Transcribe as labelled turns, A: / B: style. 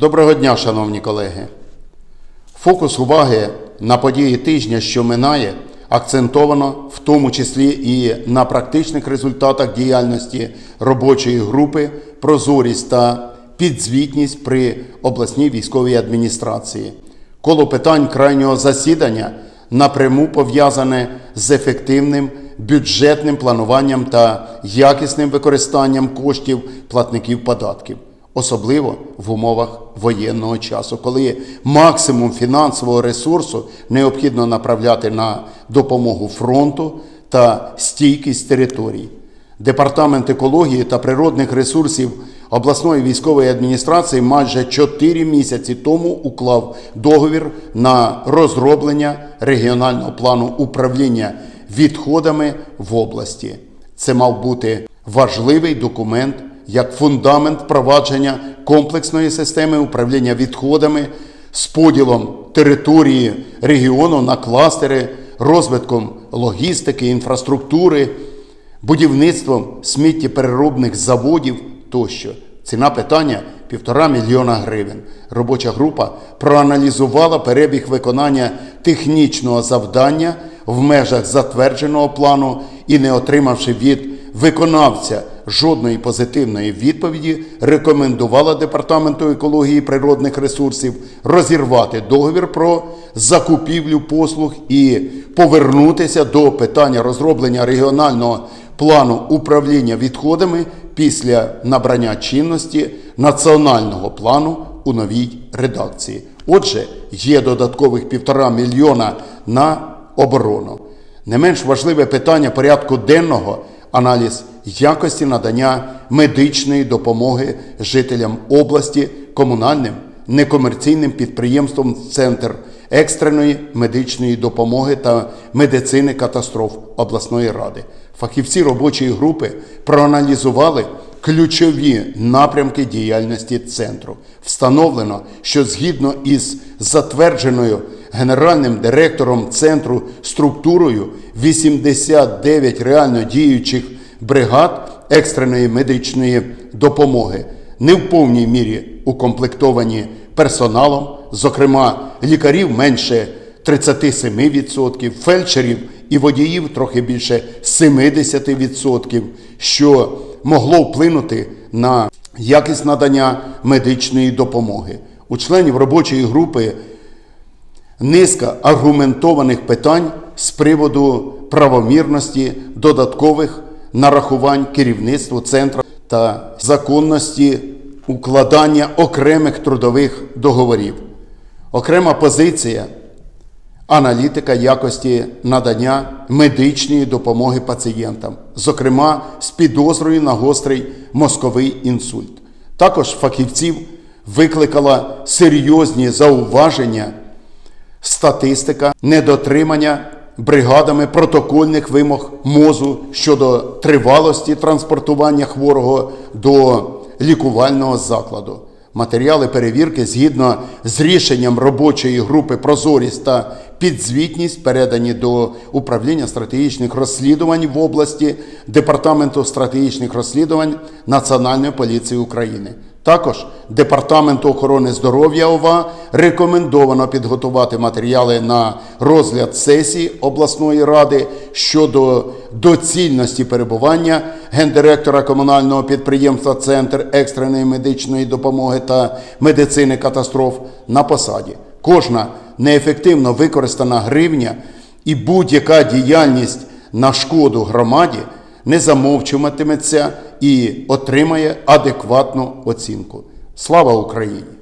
A: Доброго дня, шановні колеги. Фокус уваги на події тижня, що минає, акцентовано в тому числі і на практичних результатах діяльності робочої групи, прозорість та підзвітність при обласній військовій адміністрації. Коло питань крайнього засідання напряму пов'язане з ефективним бюджетним плануванням та якісним використанням коштів платників податків особливо в умовах воєнного часу, коли максимум фінансового ресурсу необхідно направляти на допомогу фронту та стійкість територій. Департамент екології та природних ресурсів обласної військової адміністрації майже 4 місяці тому уклав договір на розроблення регіонального плану управління відходами в області. Це мав бути важливий документ як фундамент впровадження комплексної системи управління відходами з поділом території регіону на кластери, розвитком логістики, інфраструктури, будівництвом сміттєпереробних заводів тощо. Ціна питання півтора мільйона гривень. Робоча група проаналізувала перебіг виконання технічного завдання в межах затвердженого плану і, не отримавши від виконавця жодної позитивної відповіді, рекомендувала Департаменту екології природних ресурсів розірвати договір про закупівлю послуг і повернутися до питання розроблення регіонального плану управління відходами після набрання чинності національного плану у новій редакції. Отже, є додаткових півтора мільйона на оборону. Не менш важливе питання порядку денного аналіз якості надання медичної допомоги жителям області комунальним некомерційним підприємством Центр екстреної медичної допомоги та медицини катастроф обласної ради. Фахівці робочої групи проаналізували ключові напрямки діяльності центру. Встановлено, що згідно із затвердженою генеральним директором центру структурою 89 реально діючих бригад екстреної медичної допомоги не в повній мірі укомплектовані персоналом, зокрема лікарів менше 37%, фельдшерів і водіїв трохи більше 70%, що могло вплинути на якість надання медичної допомоги. У членів робочої групи низка аргументованих питань з приводу правомірності додаткових нарахувань керівництву центру та законності укладання окремих трудових договорів. Окрема позиція аналітика якості надання медичної допомоги пацієнтам, зокрема з підозрою на гострий мозковий інсульт. Також фахівців викликала серйозні зауваження статистика недотримання бригадами протокольних вимог МОЗу щодо тривалості транспортування хворого до лікувального закладу. Матеріали перевірки згідно з рішенням робочої групи Прозорість та підзвітність передані до управління стратегічних розслідувань в області Департаменту стратегічних розслідувань Національної поліції України. Також Департаменту охорони здоров'я ОВА рекомендовано підготувати матеріали на розгляд сесії обласної ради щодо доцільності перебування гендиректора комунального підприємства Центр екстреної медичної допомоги та медицини катастроф на посаді. Кожна неефективно використана гривня і будь-яка діяльність на шкоду громаді не замовчуватиметься і отримає адекватну оцінку. Слава Україні!